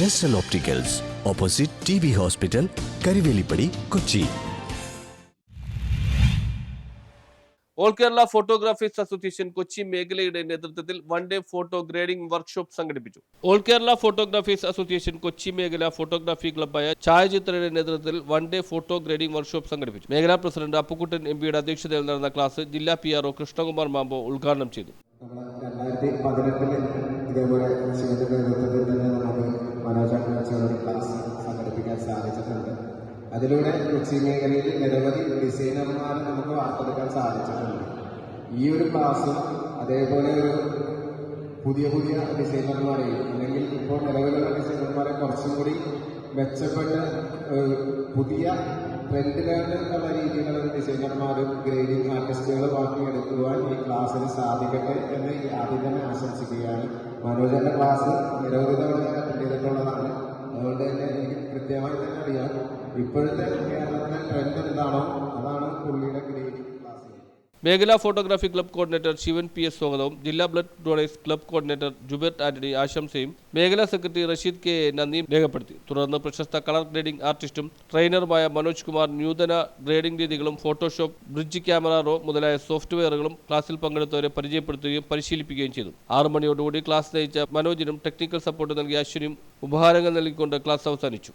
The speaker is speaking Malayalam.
ജസ്റ്റൽ opticals opposite T B hospital Karivelippady Kochi all Kerala photographers association Kochi മേഖലയുടെ നേതൃത്വത്തിൽ one day photo grading workshop സംഘടിപ്പിച്ചു. All Kerala photographers association Kochi മേഖല ഫോട്ടോഗ്രാഫി ക്ലബ്ബായ ഛായാചിത്രയുടെ നേതൃത്വത്തിൽ one day photo grading workshop സംഘടിപ്പിച്ചു. മേഖലാ പ്രസിഡന്റ് അപ്പുക്കുട്ടൻ എം പിയുടെ അധ്യക്ഷതയിൽ നടന്ന ക്ലാസ് ജില്ലാ പി ആർഒ കൃഷ്ണകുമാർ മാമ്പോ ഉദ്ഘാടനം ചെയ്തു. ഇതേപോലെ സാധിച്ചിട്ടുണ്ട്. അതിലൂടെ കൊച്ചി മേഖലയിൽ നിരവധി ഡിസൈനർമാർ നമുക്ക് വാർത്തെടുക്കാൻ സാധിച്ചിട്ടുണ്ട്. ഈ ഒരു ക്ലാസ്സും അതേപോലെ ഒരു പുതിയ പുതിയ ഡിസൈനർമാരെയും അല്ലെങ്കിൽ ഇപ്പോൾ നിലവിലുള്ള ഡിസൈനർമാരെ കുറച്ചും കൂടി മെച്ചപ്പെട്ട പുതിയ ട്രെൻഡിലുള്ള രീതിയിലുള്ള ഡിസൈനർമാരും ഗ്രേഡിംഗ് ആർട്ടിസ്റ്റുകളും വാക്കിയെടുക്കുവാൻ ഈ ക്ലാസ്സിന് സാധിക്കട്ടെ എന്ന് ആദ്യം തന്നെ ആശംസിക്കുകയാണ്. മനോജന്റെ ക്ലാസ് നിരവധി തന്നെ അറിയാം. ഇപ്പോഴത്തെ കേരളത്തിലെ ട്രെൻഡ് എന്താണോ അതാണ് പുള്ളിയുടെ ക്ലാസ്സിൽ മേഖലാ photography club coordinator Shivan P S സ്വാഗതവും ജില്ലാ blood donors club coordinator Jubert Antony ആശംസയും മേഖലാ സെക്രട്ടറി റഷീദ് കെ നന്ദിയും രേഖപ്പെടുത്തി. തുടർന്ന് പ്രശസ്ത കളർ ഗ്രേഡിംഗ് ആർട്ടിസ്റ്റും ട്രെയിനറുമായ മനോജ് കുമാർ നൂതന ഗ്രേഡിംഗ് രീതികളും ഫോട്ടോഷോപ്പ് ബ്രിഡ്ജ് ക്യാമറ റോ മുതലായ സോഫ്റ്റ്വെയറുകളും ക്ലാസ്സിൽ പങ്കെടുത്തവരെ പരിചയപ്പെടുത്തുകയും പരിശീലിപ്പിക്കുകയും ചെയ്തു. ആറു മണിയോടുകൂടി ക്ലാസ് നയിച്ച മനോജിനും ടെക്നിക്കൽ സപ്പോർട്ട് നൽകിയ അശ്വിനും ഉപഹാരങ്ങൾ നൽകിക്കൊണ്ട് ക്ലാസ് അവസാനിച്ചു.